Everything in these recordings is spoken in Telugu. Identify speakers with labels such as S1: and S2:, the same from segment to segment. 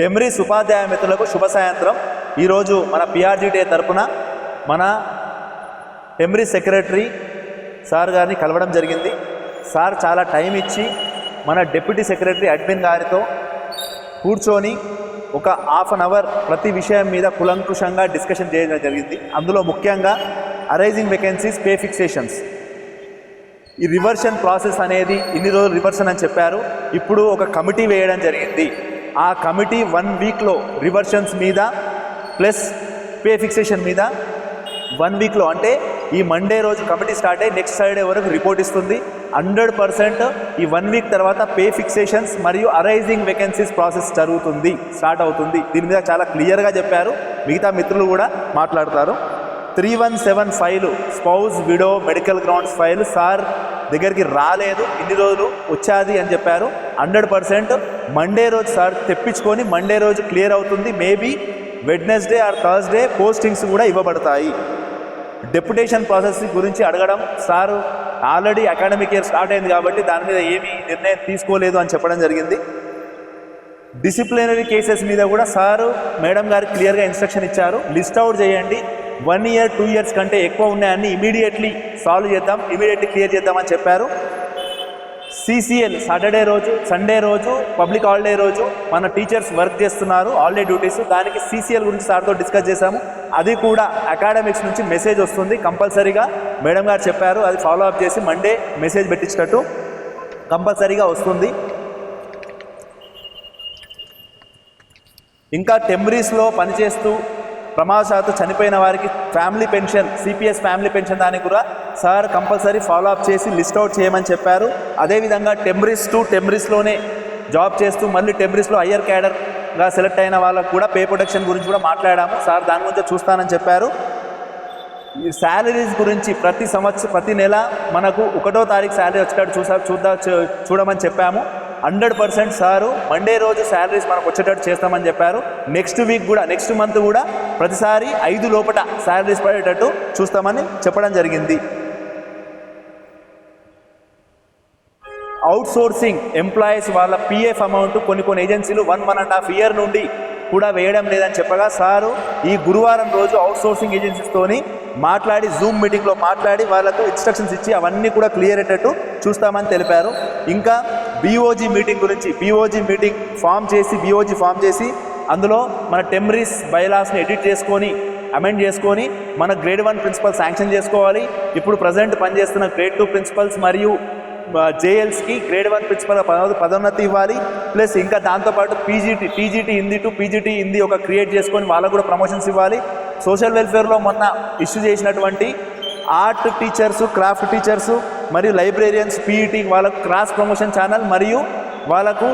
S1: టెమ్రీస్ ఉపాధ్యాయ మిత్రులకు శుభ సాయంత్రం. ఈరోజు మన పిఆర్జీటీ తరపున మన టెమ్రీ సెక్రటరీ సార్ గారిని కలవడం జరిగింది. సార్ చాలా టైం ఇచ్చి మన డిప్యూటీ సెక్రటరీ అడ్మిన్ గారితో కూర్చొని ఒక హాఫ్ అన్ అవర్ ప్రతి విషయం మీద కులంకుషంగా డిస్కషన్ చేయడం జరిగింది. అందులో ముఖ్యంగా అరైజింగ్ వేకెన్సీస్ పే ఫిక్సేషన్స్. ఈ రివర్షన్ ప్రాసెస్ అనేది ఇన్ని రోజులు రివర్షన్ అని చెప్పారు. ఇప్పుడు ఒక కమిటీ వేయడం జరిగింది. ఆ కమిటీ వన్ వీక్లో రివర్షన్స్ మీద ప్లస్ పే ఫిక్సేషన్ మీద వన్ వీక్లో అంటే ఈ మండే రోజు కమిటీ స్టార్ట్ అయ్యి నెక్స్ట్ సాటర్డే వరకు రిపోర్ట్ ఇస్తుంది. హండ్రెడ్ పర్సెంట్ ఈ వన్ వీక్ తర్వాత పే ఫిక్సేషన్స్ మరియు అరైజింగ్ వేకెన్సీస్ ప్రాసెస్ జరుగుతుంది స్టార్ట్ అవుతుంది. దీని మీద చాలా క్లియర్గా చెప్పారు. మిగతా మిత్రులు కూడా మాట్లాడతారు. Three one seven file spouse widow medical grounds file sir దగ్గరికి రాలేదు. ఇన్ని రోజులు వచ్చాది అని చెప్పారు. హండ్రెడ్ పర్సెంట్ మండే రోజు సార్ తెప్పించుకొని మండే రోజు క్లియర్ అవుతుంది. Maybe Wednesday or Thursday postings కూడా ఇవ్వబడతాయి. డెప్యుటేషన్ ప్రాసెస్ గురించి అడగడం sir already academic year start అయింది కాబట్టి దాని మీద ఏమీ నిర్ణయం తీసుకోలేదు అని చెప్పడం జరిగింది. డిసిప్లినరీ కేసెస్ మీద కూడా సారు మేడం గారు క్లియర్గా ఇన్స్ట్రక్షన్ ఇచ్చారు. లిస్ట్ అవుట్ చేయండి. వన్ ఇయర్ టూ ఇయర్స్ కంటే ఎక్కువ ఉన్నాయని ఇమీడియట్లీ సాల్వ్ చేద్దాం ఇమీడియట్లీ క్లియర్ చేద్దామని చెప్పారు. సిసిఎల్ సాటర్డే రోజు సండే రోజు పబ్లిక్ హాలిడే రోజు మన టీచర్స్ వర్క్ చేస్తున్నారు హాలిడే డ్యూటీస్ దానికి సిసిఎల్ గురించి సార్తో డిస్కస్ చేశాము. అది కూడా అకాడమిక్స్ నుంచి మెసేజ్ వస్తుంది కంపల్సరీగా. మేడం గారు చెప్పారు అది ఫాలో అప్ చేసి మండే మెసేజ్ పెట్టించినట్టు కంపల్సరీగా వస్తుంది. ఇంకా టెంబరీస్లో పనిచేస్తూ ప్రమాదశాత్తు చనిపోయిన వారికి family pension CPS family pension దానికి కూడా సార్ కంపల్సరీ ఫాలో అప్ చేసి లిస్ట్ అవుట్ చేయమని చెప్పారు. అదేవిధంగా టెంబరీస్ టు టెంబరీస్లోనే జాబ్ చేస్తూ మళ్ళీ టెంబరీస్లో హయ్యర్ క్యాడర్గా సెలెక్ట్ అయిన వాళ్ళకు కూడా పే ప్రొటెక్షన్ గురించి కూడా మాట్లాడాము. సార్ దాని గురించి చూస్తానని చెప్పారు. ఈ శాలరీస్ గురించి ప్రతి సంవత్సరం ప్రతి నెల మనకు ఒకటో తారీఖు శాలరీ వచ్చేటట్టు చూసా చూద్దా చూడమని చెప్పాము. హండ్రెడ్ పర్సెంట్ సారు మండే రోజు శాలరీస్ మనకు వచ్చేటట్టు చేస్తామని చెప్పారు. నెక్స్ట్ వీక్ కూడా నెక్స్ట్ మంత్ కూడా ప్రతిసారి ఐదు లోపల శాలరీస్ పడేటట్టు చూస్తామని చెప్పడం జరిగింది. అవుట్ సోర్సింగ్ ఎంప్లాయీస్ వాళ్ళ పిఎఫ్ అమౌంట్ కొన్ని కొన్ని ఏజెన్సీలు one one and half year నుండి కూడా వేయడం లేదని చెప్పగా సారు ఈ గురువారం రోజు అవుట్ సోర్సింగ్ ఏజెన్సీస్తోని మాట్లాడి జూమ్ మీటింగ్లో మాట్లాడి వాళ్ళకు ఇన్స్ట్రక్షన్స్ ఇచ్చి అవన్నీ కూడా క్లియర్ అయ్యేటట్టు చూస్తామని తెలిపారు. ఇంకా బీఓజీ మీటింగ్ గురించి బీఓజీ మీటింగ్ ఫామ్ చేసి బీఓజీ ఫామ్ చేసి అందులో మన టెమరీస్ బైలాస్ని ఎడిట్ చేసుకొని అమెండ్ చేసుకొని మన గ్రేడ్ వన్ ప్రిన్సిపల్ శాంక్షన్ చేసుకోవాలి. ఇప్పుడు ప్రజెంట్ పనిచేస్తున్న గ్రేడ్ టూ ప్రిన్సిపల్స్ మరియు జేఎల్స్కి గ్రేడ్ వన్ ప్రిన్సిపల్ పదోన్నతి ఇవ్వాలి. ప్లస్ ఇంకా దాంతోపాటు PGT TGT Hindi to PGT Hindi ఒక క్రియేట్ చేసుకొని వాళ్ళకు కూడా ప్రమోషన్స్ ఇవ్వాలి. సోషల్ వెల్ఫేర్లో మొన్న ఇష్యూ చేసినటువంటి ఆర్ట్ టీచర్స్ క్రాఫ్ట్ టీచర్స్ మరియు లైబ్రేరియన్స్ పీఈటీ వాళ్ళకు క్రాస్ ప్రమోషన్ ఛానల్ మరియు వాళ్ళకు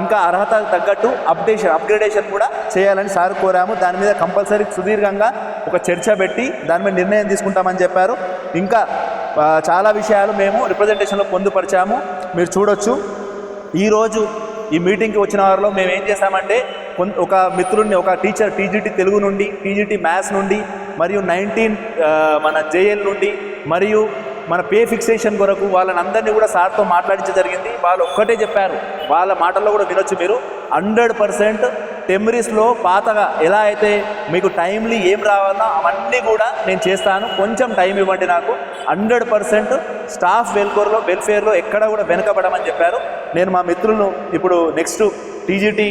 S1: ఇంకా అర్హత తగ్గట్టు అప్డేషన్ అప్గ్రేడేషన్ కూడా చేయాలని సార్ కోరాము. దాని మీద కంపల్సరీ సుదీర్ఘంగా ఒక చర్చ పెట్టి దాని మీద నిర్ణయం తీసుకుంటామని చెప్పారు. ఇంకా చాలా విషయాలు మేము రిప్రజెంటేషన్లో పొందుపరిచాము. మీరు చూడొచ్చు. ఈరోజు ఈ మీటింగ్కి వచ్చిన వారిలో మేము ఏం చేశామంటే ఒక మిత్రుడిని ఒక టీచర్ టీజీటీ తెలుగు నుండి టీజీటీ మ్యాథ్స్ నుండి మరియు నైన్టీన్ మన జేఎల్ నుండి మరియు మన పే ఫిక్సేషన్ కొరకు వాళ్ళని అందరినీ కూడా సార్తో మాట్లాడించడం జరిగింది. వాళ్ళు ఒక్కటే చెప్పారు. వాళ్ళ మాటల్లో కూడా వినొచ్చు మీరు. హండ్రెడ్ పర్సెంట్ టెమరీస్లో పాతగా ఎలా అయితే మీకు టైమ్లీ ఏం రావాలో అవన్నీ కూడా నేను చేస్తాను. కొంచెం టైం ఇవ్వండి నాకు. హండ్రెడ్ పర్సెంట్ స్టాఫ్ వెల్ఫేర్లో వెల్ఫేర్లో ఎక్కడ కూడా వెనుకబడమని చెప్పారు. నేను మా మిత్రులను ఇప్పుడు నెక్స్ట్ టీజీటీ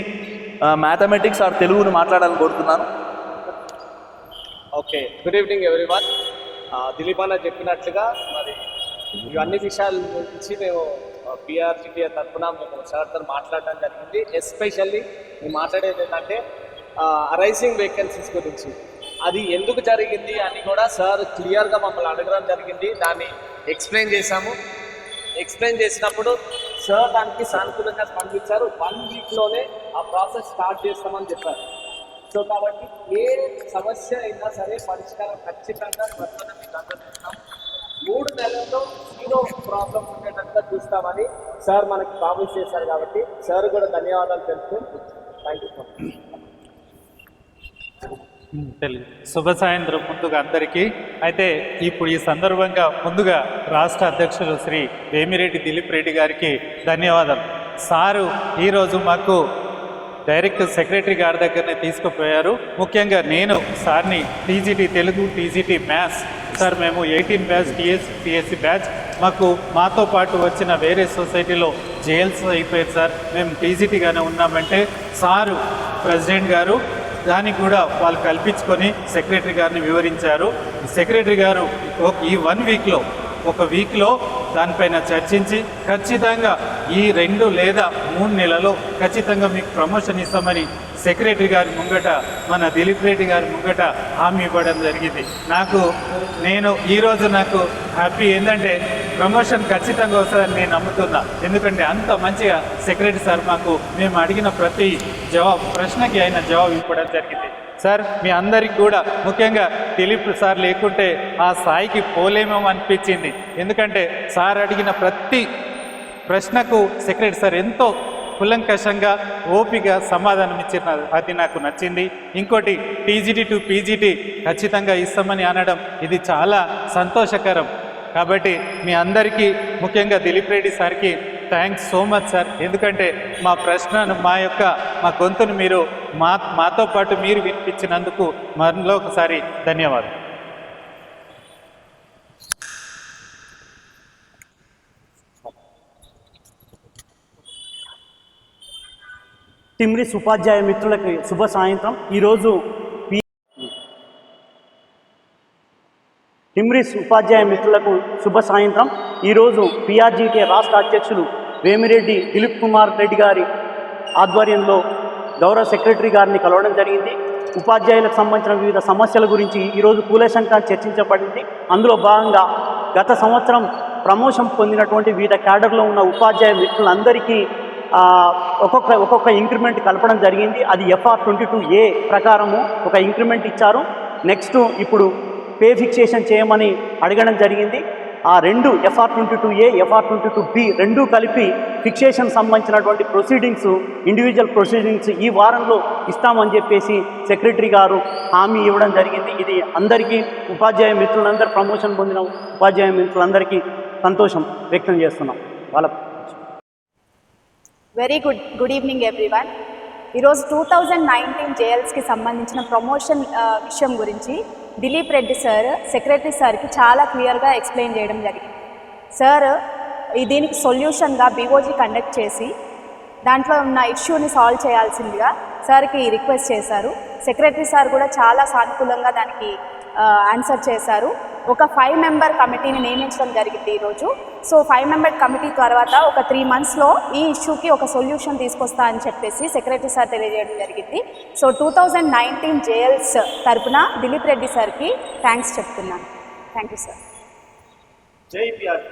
S1: మ్యాథమెటిక్స్ ఆర్ తెలుగును మాట్లాడాలని కోరుతున్నాను.
S2: Okay. Good evening everyone. Dilip అన్న చెప్పినట్లుగా మరి ఇవన్నీ విషయాల గురించి మేము పిఆర్జిటి తరఫున మేము సార్తో మాట్లాడడం జరిగింది. ఎస్పెషల్లీ మేము మాట్లాడేది ఏంటంటే అరైజింగ్ వేకెన్సీస్ గురించి. అది ఎందుకు జరిగింది అని కూడా సార్ క్లియర్గా మమ్మల్ని అడగడం జరిగింది. దాన్ని ఎక్స్ప్లెయిన్ చేశాము. ఎక్స్ప్లెయిన్ చేసినప్పుడు సార్ దానికి సానుకూలంగా స్పందించారు. వన్ వీక్లోనే ఆ ప్రాసెస్ స్టార్ట్ చేస్తామని చెప్పారు. సో కాబట్టి ఏ సమస్య అయినా సరే పరిష్కారం ఖచ్చితంగా త్వరలో మూడు నెలల్లో జీరో ప్రాబ్లం ఉండేటట్టుగా చూస్తామని సార్ మనకి ప్రామిస్ చేశారు కాబట్టి సార్ కూడా ధన్యవాదాలు తెలుపుతూ థ్యాంక్ యూ
S3: తెలుగు శుభ సాయంత్రం ముందుగా అందరికీ. అయితే ఇప్పుడు ఈ సందర్భంగా ముందుగా రాష్ట్ర అధ్యక్షులు శ్రీ వేమిరెడ్డి దిలీప్ రెడ్డి గారికి ధన్యవాదాలు. సారు ఈరోజు మాకు డైరెక్ట్ సెక్రటరీ గారి దగ్గరనే తీసుకుపోయారు. ముఖ్యంగా నేను సార్ని TGT Telugu TGT maths sir మేము eighteen batch TS TSC batch మాకు మాతో పాటు వచ్చిన వేరే సొసైటీలో జైల్స్ అయిపోయారు సార్. మేము టీజీటీగానే ఉన్నామంటే సారు ప్రెసిడెంట్ గారు దానికి కూడా వాళ్ళు కల్పించుకొని సెక్రటరీ గారిని వివరించారు. సెక్రటరీ గారు ఒక- ఈ వన్ వీక్లో ఒక వీక్లో దానిపైన చర్చించి ఖచ్చితంగా ఈ రెండు లేదా మూడు నెలలో ఖచ్చితంగా మీకు ప్రమోషన్ ఇస్తామని సెక్రటరీ గారి ముంగట మన దిలీప్ రెడ్డి గారి ముంగట హామీ ఇవ్వడం జరిగింది. నాకు నేను ఈరోజు నాకు హ్యాపీ ఏంటంటే ప్రమోషన్ ఖచ్చితంగా వస్తుందని నేను నమ్ముతున్నా. ఎందుకంటే అంత మంచిగా సెక్రటరీ సార్ మాకు మేము అడిగిన ప్రతి జవాబు ప్రశ్నకి ఆయన జవాబు ఇవ్వడం జరిగింది. సార్ మీ అందరికి కూడా ముఖ్యంగా దిలీప్ సార్ లేకుంటే ఆ స్థాయికి పోలేమో అనిపించింది. ఎందుకంటే సార్ అడిగిన ప్రతి ప్రశ్నకు సెక్రటరీ సార్ ఎంతో కులంకషంగా ఓపిక సమాధానం ఇచ్చిన అది నాకు నచ్చింది. ఇంకోటి టీజీటీ టు పీజీటీ ఖచ్చితంగా ఇస్తామని అనడం ఇది చాలా సంతోషకరం. కాబట్టి మీ అందరికీ ముఖ్యంగా దిలీప్ రెడ్డి సార్కి థ్యాంక్స్ సో మచ్ సార్. ఎందుకంటే మా ప్రశ్నను మా యొక్క మా గొంతును మీరు మా మాతో పాటు మీరు వినిపించినందుకు మరలో ఒకసారి ధన్యవాదాలు.
S4: టిమ్రిస్ ఉపాధ్యాయ మిత్రులకి శుభ సాయంత్రం. ఈరోజు పి టిమ్రిస్ ఉపాధ్యాయ మిత్రులకు శుభ సాయంత్రం. ఈరోజు పిఆర్జీకే రాష్ట్ర అధ్యక్షులు వేమిరెడ్డి దిలీప్ కుమార్ రెడ్డి గారి ఆధ్వర్యంలో గౌరవ సెక్రటరీ గారిని కలవడం జరిగింది. ఉపాధ్యాయులకు సంబంధించిన వివిధ సమస్యల గురించి ఈరోజు కూలశంకర్ చర్చించబడింది. అందులో భాగంగా గత సంవత్సరం ప్రమోషన్ పొందినటువంటి వివిధ క్యాడర్లో ఉన్న ఉపాధ్యాయ మిత్రులందరికీ ఒక్కొక్క ఒక్కొక్క ఇంక్రిమెంట్ కలపడం జరిగింది. అది ఎఫ్ఆర్ ట్వంటీ టూ ఏ ప్రకారము ఒక ఇంక్రిమెంట్ ఇచ్చారు. నెక్స్ట్ ఇప్పుడు పే ఫిక్సేషన్ చేయమని అడగడం జరిగింది. ఆ రెండు FR twenty two A FR twenty two B రెండు కలిపి ఫిక్సేషన్ సంబంధించినటువంటి ప్రొసీడింగ్స్ ఇండివిజువల్ ప్రొసీడింగ్స్ ఈ వారంలో ఇస్తామని చెప్పేసి సెక్రటరీ గారు హామీ ఇవ్వడం జరిగింది. ఇది అందరికీ ఉపాధ్యాయ మిత్రులందరూ ప్రమోషన్ పొందిన ఉపాధ్యాయ మిత్రులందరికీ సంతోషం వ్యక్తం చేస్తున్నాం. వాళ్ళ
S5: very good good evening everyone ఈరోజు టూ థౌజండ్ నైన్టీన్ జేఎల్స్కి సంబంధించిన ప్రమోషన్ విషయం గురించి దిలీప్ రెడ్డి సార్ సెక్రటరీ సార్కి చాలా క్లియర్గా ఎక్స్ప్లెయిన్ చేయడం జరిగింది. సార్ దీనికి సొల్యూషన్గా బీఓజీ కండక్ట్ చేసి దాంట్లో ఉన్న ఇష్యూని సాల్వ్ చేయాల్సిందిగా సార్కి రిక్వెస్ట్ చేశారు. సెక్రటరీ సార్ కూడా చాలా సానుకూలంగా దానికి ఆన్సర్ చేశారు. ఒక ఫైవ్ మెంబర్ కమిటీని నియమించడం జరిగింది ఈరోజు సో ఫైవ్ మెంబర్ కమిటీ తర్వాత ఒక త్రీ మంత్స్లో ఈ ఇష్యూకి ఒక సొల్యూషన్ తీసుకొస్తా అని చెప్పేసి సెక్రటరీ సార్ తెలియజేయడం జరిగింది. So two thousand nineteen JLs తరపున దిలీప్ రెడ్డి సార్కి థ్యాంక్స్ చెప్తున్నాను. థ్యాంక్ యూ సార్
S1: జై పిఆర్.